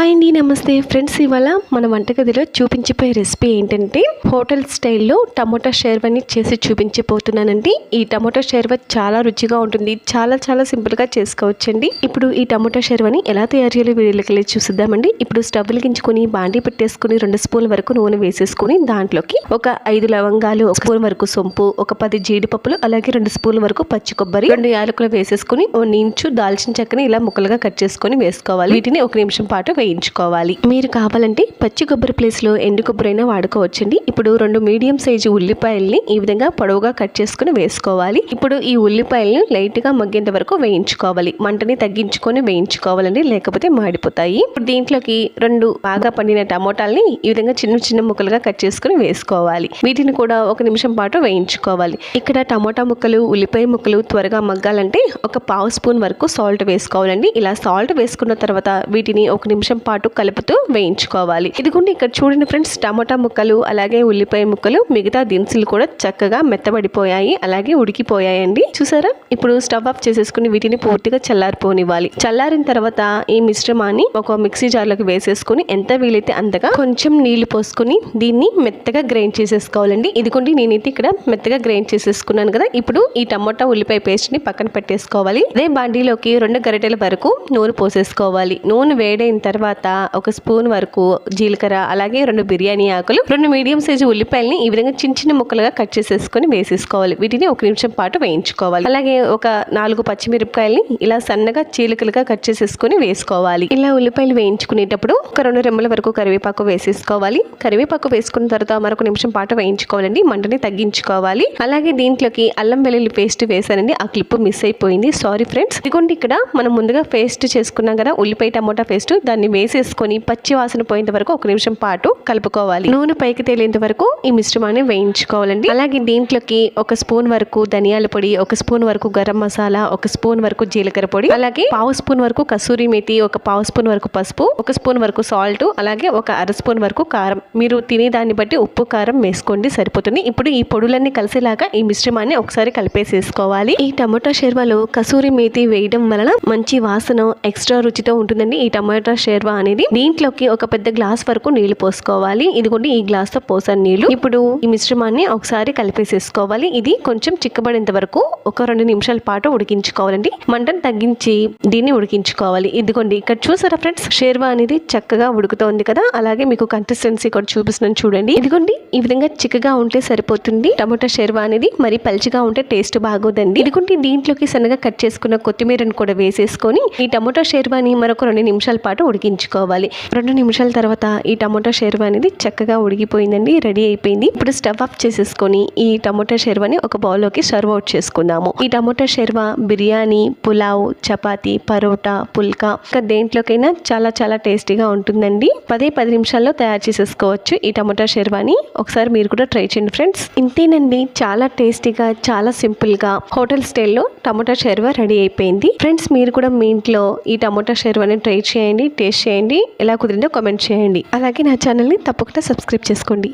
Hi అండి నమస్తే. Friends ఇవాళ మన వంటగదిలో చూపించిపోయే రెసిపీ ఏంటంటే హోటల్ స్టైల్లో టమోటా షేర్వాని చేసి చూపించిపోతున్నానండి ఈ టమోటా షేర్వా చాలా రుచిగా ఉంటుంది. చాలా చాలా సింపుల్గా చేసుకోవచ్చండి. ఇప్పుడు ఈ టమోటా షేర్వాని ఎలా తయారు చేయాలో వీడియోలోకి వెళ్ళి చూసిద్దామండి. ఇప్పుడు స్టవ్ గించుకొని బాండీ పెట్టేసుకుని రెండు స్పూన్ల వరకు నూనె వేసేసుకుని దాంట్లోకి ఒక ఐదు లవంగాలు ఒక స్పూన్ వరకు సొంపు ఒక పది జీడిపప్పులు అలాగే రెండు స్పూన్ల వరకు పచ్చి కొబ్బరి రెండు యాలకులు వేసేసుకుని ఓ నించు దాల్చిన చెక్కని ఇలా ముక్కలుగా కట్ చేసుకొని వేసుకోవాలి. వీటిని ఒక నిమిషం పాటు వేయించుకోవాలి మీరు కావాలంటే పచ్చి కొబ్బరి ప్లేస్లో ఎండు కొబ్బరైనా వాడుకోవచ్చండి. ఇప్పుడు రెండు మీడియం సైజు ఉల్లిపాయల్ని ఈ విధంగా పొడవుగా కట్ చేసుకుని వేసుకోవాలి. ఇప్పుడు ఈ ఉల్లిపాయలను లైట్గా మగ్గేంత వరకు వేయించుకోవాలి. మంటని తగ్గించుకొని వేయించుకోవాలండి లేకపోతే మాడిపోతాయి. ఇప్పుడు దీంట్లోకి రెండు బాగా పండిన టమోటాల్ని ఈ విధంగా చిన్న చిన్న ముక్కలుగా కట్ చేసుకుని వేసుకోవాలి. వీటిని కూడా ఒక నిమిషం పాటు వేయించుకోవాలి. ఇక్కడ టమోటా ముక్కలు ఉల్లిపాయ ముక్కలు త్వరగా మగ్గాలంటే ఒక పావు స్పూన్ వరకు సాల్ట్ వేసుకోవాలండి. ఇలా సాల్ట్ వేసుకున్న తర్వాత వీటిని ఒక నిమిషం పాటు కలుపుతూ వేయించుకోవాలి. ఇదిగోండి ఇక్కడ చూడండి ఫ్రెండ్స్ టమోటా ముక్కలు అలాగే ఉల్లిపాయ ముక్కలు మిగతా దినుసులు కూడా చక్కగా మెత్తబడిపోయాయి అలాగే ఉడికిపోయాయండి. చూసారా? ఇప్పుడు స్టవ్ ఆఫ్ చేసేసుకుని వీటిని పూర్తిగా చల్లారిపోనివ్వాలి. చల్లారిన తర్వాత ఈ మిశ్రమాన్ని ఒక మిక్సీ జార్లోకి వేసేసుకుని ఎంత వీలైతే అంతగా కొంచెం నీళ్ళు పోసుకుని దీన్ని మెత్తగా గ్రైండ్ చేసేసుకోవాలండి. ఇదిగోండి నేనైతే ఇక్కడ మెత్తగా గ్రైండ్ చేసేసుకున్నాను కదా. ఇప్పుడు ఈ టమోటా ఉల్లిపాయ పేస్ట్ని పక్కన పెట్టేసుకోవాలి. అదే బాండీలోకి రెండు గరిటెల వరకు నూనె పోసేసుకోవాలి. నూనె వేడైన తర్వాత తర్వాత ఒక స్పూన్ వరకు జీలకర్ర అలాగే రెండు బిర్యానీ ఆకులు రెండు మీడియం సైజు ఉల్లిపాయలని ఈ విధంగా చిన్న చిన్న ముక్కలుగా కట్ చేసేసుకొని వేసేసుకోవాలి. వీటిని ఒక నిమిషం పాటు వేయించుకోవాలి. అలాగే ఒక నాలుగు పచ్చిమిరపకాయల్ని ఇలా సన్నగా చీలికలుగా కట్ చేసేసుకొని వేసుకోవాలి. ఇలా ఉల్లిపాయలు వేయించుకునేటప్పుడు ఒక రెండు రెమ్మల వరకు కరివేపాకు వేసేసుకోవాలి. కరివేపాకు వేసుకున్న తర్వాత మరొక నిమిషం పాటు వేయించుకోవాలండి. మంటని తగ్గించుకోవాలి. అలాగే దీంట్లోకి అల్లం వెల్లుల్లి పేస్ట్ వేసానండి ఆ క్లిప్ మిస్ అయిపోయింది. Sorry friends. ఇదిగోండి ఇక్కడ మనం ముందుగా పేస్ట్ చేసుకున్నాం కదా ఉల్లిపాయ టమోటా పేస్ట్. దాన్ని వేసేసుకొని పచ్చి వాసన పోయేంత వరకు ఒక నిమిషం పాటు కలుపుకోవాలి. నూనె పైకి తేలేంత వరకు ఈ మిశ్రమాన్ని వేయించుకోవాలండి. అలాగే దీంట్లోకి ఒక స్పూన్ వరకు ధనియాల పొడి ఒక స్పూన్ వరకు గరం మసాలా ఒక స్పూన్ వరకు జీలకర్ర పొడి అలాగే పావు స్పూన్ వరకు కసూరి మేతి ఒక పావు స్పూన్ వరకు పసుపు ఒక స్పూన్ వరకు సాల్ట్ అలాగే ఒక అర స్పూన్ వరకు కారం. మీరు తినే దాన్ని బట్టి ఉప్పు కారం వేసుకోండి సరిపోతుంది. ఇప్పుడు ఈ పొడులన్నీ కలిసేలాగా ఈ మిశ్రమాన్ని ఒకసారి కలిపేసేసుకోవాలి. ఈ టమాటా షేర్వాలో కసూరి మేతి వేయడం వలన మంచి వాసన ఎక్స్ట్రా రుచితో ఉంటుందండి ఈ టమాటా షేర్వా అనేది దీంట్లోకి ఒక పెద్ద గ్లాస్ వరకు నీళ్ళు పోసుకోవాలి. ఇదిగోండి ఈ గ్లాస్తో పోసాను నీళ్ళు. ఇప్పుడు ఈ మిశ్రమాన్ని ఒకసారి కలిపేసేసుకోవాలి. ఇది కొంచెం చిక్కబడేంత వరకు ఒక రెండు నిమిషాల పాటు ఉడికించుకోవాలండి. మంటను తగ్గించి దీన్ని ఉడికించుకోవాలి. ఇదిగోండి ఇక్కడ చూసారా ఫ్రెండ్స్? షేర్వా అనేది చక్కగా ఉడుకుతోంది కదా? అలాగే మీకు కన్సిస్టెన్సీ కూడా చూపిస్తున్నాను చూడండి. ఇదిగోండి ఈ విధంగా చిక్కగా ఉంటే సరిపోతుంది. టమోటా షేర్వా అనేది మరి పలిచిగా ఉంటే టేస్ట్ బాగోదండి. ఇదిగోండి దీంట్లోకి సన్నగా కట్ చేసుకున్న కొత్తిమీరను కూడా వేసేసుకొని ఈ టమోటా షేర్వాని మరొక రెండు నిమిషాల పాటు ఉడికించుకోవాలి రెండు నిమిషాల తర్వాత ఈ టమోటా షేర్వా అనేది చక్కగా ఉడికిపోయిందండి రెడీ అయిపోయింది. ఇప్పుడు స్టవ్ ఆఫ్ చేసేసుకొని ఈ టమోటా షేర్వాని ఒక బౌల్లోకి సర్వ్ అవుట్ చేసుకుందాము. ఈ టమోటా షేర్వా బిర్యానీ పులావ్ చపాతీ పరోటా పుల్కా ఇంకా దేంట్లోకైనా చాలా చాలా టేస్టీగా ఉంటుందండి. పదే పది నిమిషాల్లో తయారు చేసేసుకోవచ్చు ఈ టమోటా షేర్వాని. ఒకసారి మీరు కూడా ట్రై చేయండి ఫ్రెండ్స్. ఇంతేనండి చాలా టేస్టీగా చాలా సింపుల్గా హోటల్ స్టైల్లో టమోటా షేర్వా రెడీ అయిపోయింది. ఫ్రెండ్స్ మీరు కూడా మీ ఇంట్లో ఈ టమోటా షేర్వాని ట్రై చేయండి టేస్ట్ చేయండి. ఎలా కుదిరిందో కామెంట్ చేయండి. అలాగే నా ఛానల్ని తప్పకుండా సబ్స్క్రైబ్ చేసుకోండి.